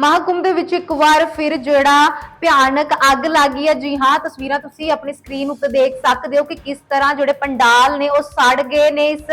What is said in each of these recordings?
ਮਹਾਕੁੰਭ ਦੇ ਵਿੱਚ ਇੱਕ ਵਾਰ ਫਿਰ ਜਿਹੜਾ ਭਿਆਨਕ ਅੱਗ ਲੱਗੀ ਹੈ। ਜੀ ਹਾਂ, ਤਸਵੀਰਾਂ ਤੁਸੀਂ ਆਪਣੀ ਸਕਰੀਨ ਉੱਤੇ ਦੇਖ ਸਕਦੇ ਹੋ ਕਿ ਕਿਸ ਤਰ੍ਹਾਂ ਜਿਹੜੇ ਪੰਡਾਲ ਨੇ, ਉਹ ਸੜ ਗਏ ਨੇ। ਇਸ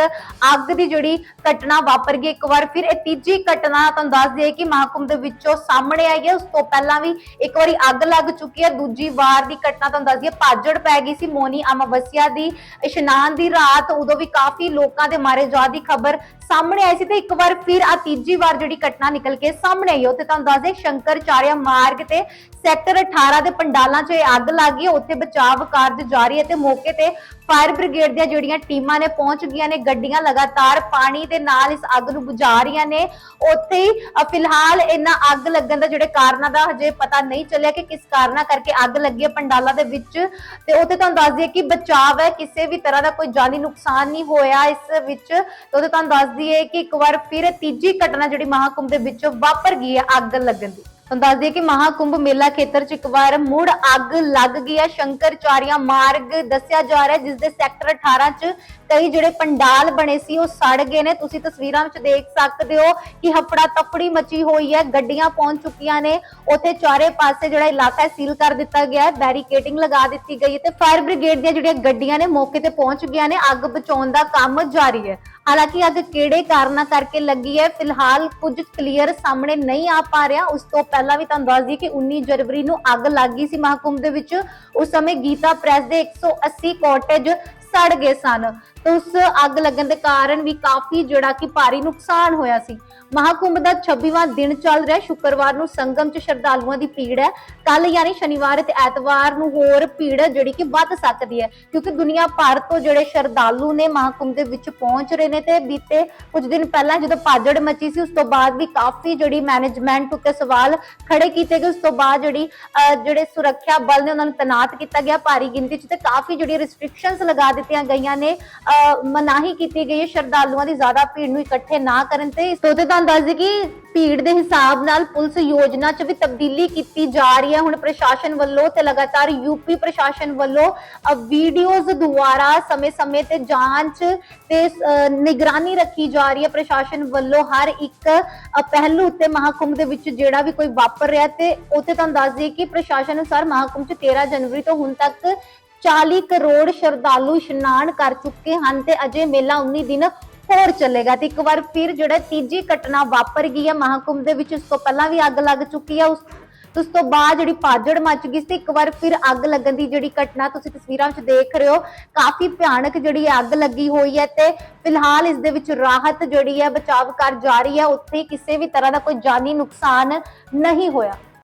ਅੱਗ ਦੀ ਜਿਹੜੀ ਘਟਨਾ ਵਾਪਰ ਗਈ ਇੱਕ ਵਾਰ ਫਿਰ ਇਹ ਤੀਜੀ ਘਟਨਾ ਤੁਹਾਨੂੰ ਦੱਸ ਦਈਏ ਕਿ ਮਹਾਕੁੰਭ ਦੇ ਵਿੱਚੋਂ ਸਾਹਮਣੇ ਆਈ ਹੈ। ਉਸ ਤੋਂ ਪਹਿਲਾਂ ਵੀ ਇੱਕ ਵਾਰੀ ਅੱਗ ਲੱਗ ਚੁੱਕੀ ਹੈ। ਦੂਜੀ ਵਾਰ ਦੀ ਘਟਨਾ ਤੁਹਾਨੂੰ ਦੱਸ ਦਈਏ, ਭਾਜੜ ਪੈ ਗਈ ਸੀ ਮੋਨੀ ਅਮਾਵਸਿਆ ਦੀ। ਇਸ਼ਨਾਨ ਦੀ ਰਾਤ ਉਦੋਂ ਵੀ ਕਾਫੀ ਲੋਕਾਂ ਦੇ ਮਾਰੇ ਜਾ ਦੀ ਖਬਰ ਸਾਹਮਣੇ ਆਈ ਸੀ ਤੇ ਇੱਕ ਵਾਰ ਫਿਰ ਆ ਤੀਜੀ ਵਾਰ ਜਿਹੜੀ ਘਟਨਾ ਨਿਕਲ ਕੇ ਸਾਹਮਣੇ ਆਈ ਹੈ। ਉੱਥੇ ਤੁਹਾਨੂੰ ਦੱਸ ਦੇ ਸ਼ੰਕਰਚਾਰਿਆ ਮਾਰਗ ਤੇ ਸੈਕਟਰ 18 ਦੇ ਪੰਡਾਲਾਂ 'ਚ ਇਹ ਅੱਗ ਲੱਗ ਗਈ, ਉੱਥੇ ਬਚਾਅ ਕਾਰਜ ਜਾਰੀ ਹੈ ਤੇ ਮੌਕੇ ਤੇ ਫਾਇਰ ਬ੍ਰਿਗੇਡ ਦੀਆਂ ਜਿਹੜੀਆਂ ਟੀਮਾਂ ਨੇ ਪਹੁੰਚ ਗਈਆਂ ਨੇ, ਗੱਡੀਆਂ ਲਗਾਤਾਰ ਪਾਣੀ ਦੇ ਨਾਲ ਇਸ ਅੱਗ ਨੂੰ ਬੁਝਾ ਰਹੀਆਂ ਨੇ। ਉੱਥੇ ਹੀ ਫਿਲਹਾਲ ਇਹਨਾਂ ਅੱਗ ਲੱਗਣ ਦਾ ਜਿਹੜੇ ਕਾਰਨਾਂ ਦਾ ਹਜੇ ਪਤਾ ਨਹੀਂ ਚੱਲਿਆ ਕਿ ਕਿਸ ਕਾਰਨਾਂ ਕਰਕੇ ਅੱਗ ਲੱਗੀ ਹੈ ਪੰਡਾਲਾਂ ਦੇ ਵਿੱਚ। ਤੇ ਉੱਥੇ ਤੁਹਾਨੂੰ ਦੱਸ ਦਈਏ ਕਿ ਬਚਾਵ ਹੈ, ਕਿਸੇ ਵੀ ਤਰ੍ਹਾਂ ਦਾ ਕੋਈ ਜਾਨੀ ਨੁਕਸਾਨ ਨਹੀਂ ਹੋਇਆ ਇਸ ਵਿੱਚ। ਤੇ ਉਹਦੇ ਤੁਹਾਨੂੰ ਦੱਸ ਦਈਏ ਕਿ ਇੱਕ ਵਾਰ ਫਿਰ ਤੀਜੀ ਘਟਨਾ ਜਿਹੜੀ ਮਹਾਕੁੰਭ ਦੇ ਵਿੱਚ ਵਾਪਰ ਗਈ ਹੈ, ਅੱਗ ਲੱਗਣ ਦੀ। ਤੁਹਾਨੂੰ ਦੱਸ ਦਈਏ ਕਿ ਮਹਾਕੁੰਭ ਮੇਲਾ ਖੇਤਰ 'ਚ ਇੱਕ ਵਾਰ ਮੁੜ ਅੱਗ ਲੱਗ ਗਈ ਹੈ। ਸ਼ੰਕਰਚਾਰੀਆ ਮਾਰਗ ਦੱਸਿਆ ਜਾ ਰਿਹਾ ਜਿਸ ਦੇ ਸੈਕਟਰ 18 'ਚ ਕਈ ਜਿਹੜੇ ਪੰਡਾਲ ਬਣੇ ਸੀ, ਉਹ ਸੜ ਗਏ ਨੇ। ਤੁਸੀਂ ਤਸਵੀਰਾਂ ਵਿੱਚ ਦੇਖ ਸਕਦੇ ਹੋ ਕਿ ਹਫੜਾ ਤਫੜੀ ਮਚੀ ਹੋਈ ਹੈ, ਗੱਡੀਆਂ ਪਹੁੰਚ ਚੁੱਕੀਆਂ ਨੇ। ਉੱਥੇ ਚਾਰੇ ਪਾਸੇ ਜਿਹੜਾ ਇਲਾਕਾ ਹੈ, ਸੀਲ ਕਰ ਦਿੱਤਾ ਗਿਆ ਹੈ, ਬੈਰੀਕੇਡਿੰਗ ਲਗਾ ਦਿੱਤੀ ਗਈ ਹੈ ਤੇ ਫਾਇਰ ਬ੍ਰਿਗੇਡ ਦੀਆਂ ਜਿਹੜੀਆਂ ਗੱਡੀਆਂ ਨੇ, ਮੌਕੇ ਤੇ ਪਹੁੰਚ ਗਈਆਂ ਨੇ। ਅੱਗ ਬਚਾਉਣ ਦਾ ਕੰਮ ਜਾਰੀ ਹੈ। ਹਾਲਾਂਕਿ ਅੱਗ ਕਿਹੜੇ ਕਾਰਨਾਂ ਕਰਕੇ ਲੱਗੀ ਹੈ, ਫਿਲਹਾਲ ਕੁਝ ਕਲੀਅਰ ਸਾਹਮਣੇ ਨਹੀਂ ਆ ਪਾ ਰਿਹਾ। ਉਸ ਤੋਂ ਪਹਿਲਾਂ ਵੀ ਤੁਹਾਨੂੰ ਦੱਸ ਦਈਏ ਕਿ 19 ਜਨਵਰੀ ਨੂੰ ਅੱਗ ਲੱਗ ਗਈ ਸੀ ਮਹਾਕੁੰਭ ਦੇ ਵਿੱਚ। ਉਸ ਸਮੇਂ ਗੀਤਾ ਪ੍ਰੈਸ ਦੇ 180 ਕਾਟੇਜ ਸੜ ਗਏ ਸਨ। ਤੇ ਉਸ ਅੱਗ ਲੱਗਣ ਦੇ ਕਾਰਨ ਵੀ ਕਾਫੀ ਜਿਹੜਾ ਕਿ ਭਾਰੀ ਨੁਕਸਾਨ ਹੋਇਆ ਸੀ। ਮਹਾਕੁੰਭ ਦਾ 26ਵਾਂ ਦਿਨ ਚੱਲ ਰਿਹਾ। ਸ਼ੁੱਕਰਵਾਰ ਨੂੰ ਸੰਗਮ 'ਚ ਸ਼ਰਧਾਲੂਆਂ ਦੀ ਭੀੜ ਹੈ। ਕੱਲ ਯਾਨੀ ਸ਼ਨੀਵਾਰ ਤੇ ਐਤਵਾਰ ਨੂੰ ਹੋਰ ਭੀੜ ਜਿਹੜੀ ਕਿ ਵੱਧ ਸਕਦੀ ਹੈ। ਕਿਉਂਕਿ ਦੁਨੀਆ ਭਰ ਤੋਂ ਜਿਹੜੇ ਸ਼ਰਧਾਲੂ ਨੇ ਮਹਾਕੁੰਭ ਦੇ ਵਿੱਚ ਪਹੁੰਚ ਰਹੇ ਨੇ ਤੇ ਬੀਤੇ ਕੁਝ ਦਿਨ ਪਹਿਲਾਂ ਜਦੋਂ ਭਾਜੜ ਮੱਚੀ ਸੀ ਉਸ ਤੋਂ ਬਾਅਦ ਵੀ ਕਾਫੀ ਜਿਹੜੀ ਮੈਨੇਜਮੈਂਟ ਉੱਤੇ ਸਵਾਲ ਖੜੇ ਕੀਤੇ ਗਏ। ਉਸ ਤੋਂ ਬਾਅਦ ਜਿਹੜੀ ਅਹ, ਜਿਹੜੇ ਸੁਰੱਖਿਆ ਬਲ ਨੇ ਉਹਨਾਂ ਨੂੰ ਤੈਨਾਤ ਕੀਤਾ ਗਿਆ ਭਾਰੀ ਗਿਣਤੀ 'ਚ ਤੇ ਕਾਫੀ ਜਿਹੜੀ ਰਿਸਟ੍ਰਿਕਸ਼ਨਸ ਲਗਾ ਦਿੱਤੀ ਦਿੱਤੀਆਂ ਗਈਆਂ ਨੇ ਮਨਾਹੀ ਕੀਤੀ ਗਈ ਹੈ, ਸ਼ਰਧਾਲੂਆਂ ਦੀ ਜ਼ਿਆਦਾ ਭੀੜ ਨੂੰ ਇਕੱਠੇ ਨਾ ਕਰਨ ਤੇ। ਇਸ ਤੋਂ ਤੇ ਤੁਹਾਨੂੰ ਦੱਸ ਦਈਏ ਕਿ ਭੀੜ ਦੇ ਹਿਸਾਬ ਨਾਲ ਪੁਲਿਸ ਯੋਜਨਾ 'ਚ ਵੀ ਤਬਦੀਲੀ ਕੀਤੀ ਜਾ ਰਹੀ ਹੈ। ਹੁਣ ਪ੍ਰਸ਼ਾਸਨ ਵੱਲੋਂ ਤੇ ਲਗਾਤਾਰ ਯੂਪੀ ਪ੍ਰਸ਼ਾਸਨ ਵੱਲੋਂ ਵੀਡੀਓਜ਼ ਦੁਆਰਾ ਸਮੇਂ-ਸਮੇਂ ਤੇ ਜਾਂਚ ਤੇ ਨਿਗਰਾਨੀ ਰੱਖੀ ਜਾ ਰਹੀ ਹੈ। ਪ੍ਰਸ਼ਾਸਨ ਵੱਲੋਂ ਹਰ ਇੱਕ ਪਹਿਲੂ ਉੱਤੇ ਮਹਾਕੁੰਭ ਦੇ ਵਿੱਚ ਜਿਹੜਾ ਵੀ ਕੋਈ ਵਾਪਰ ਰਿਹਾ ਤੇ ਉੱਥੇ ਤੁਹਾਨੂੰ ਦੱਸ ਦਈਏ ਕਿ ਪ੍ਰਸ਼ਾਸਨ ਅਨੁਸਾਰ ਮਹਾਕੁੰਭ 'ਚ 13 ਜਨਵਰੀ ਤੋਂ ਹੁਣ ਤੱਕ 40 ਕਰੋੜ ਸ਼ਰਧਾਲੂ ਇਸ਼ਨਾਨ ਕਰ ਚੁੱਕੇ ਹਨ ਤੇ ਅਜੇ ਮੇਲਾ 19 ਦਿਨ ਹੋਰ ਚੱਲੇਗਾ ਤੇ ਇੱਕ ਵਾਰ ਫਿਰ ਜਿਹੜਾ ਤੀਜੀ ਘਟਨਾ ਵਾਪਰ ਗਈ ਹੈ ਮਹਾਕੁੰਭ ਦੇ ਵਿੱਚ, ਉਸ ਤੋਂ ਪਹਿਲਾਂ ਵੀ ਅੱਗ ਲੱਗ ਚੁੱਕੀ ਹੈ ਉਸ ਉਸ ਤੋਂ ਬਾਅਦ ਜਿਹੜੀ ਪਾਜੜ ਮੱਚ ਗਈ ਸੀ, ਇੱਕ ਵਾਰ ਫਿਰ ਅੱਗ ਲੱਗਣ ਦੀ ਜਿਹੜੀ ਘਟਨਾ ਤੁਸੀਂ ਤਸਵੀਰਾਂ ਵਿੱਚ ਦੇਖ ਰਹੇ ਹੋ, ਕਾਫੀ ਭਿਆਨਕ ਜਿਹੜੀ ਹੈ ਅੱਗ ਲੱਗੀ ਹੋਈ ਹੈ ਤੇ ਫਿਲਹਾਲ ਇਸ ਦੇ ਵਿੱਚ ਰਾਹਤ ਜਿਹੜੀ ਹੈ, ਬਚਾਵ ਕਰ ਜਾਰੀ ਹੈ, ਉੱਥੇ ਕਿਸੇ ਵੀ ਤਰ੍ਹਾਂ ਦਾ ਕੋਈ ਜਾਨੀ ਨੁਕਸਾਨ ਨਹੀਂ ਹੋਇਆ।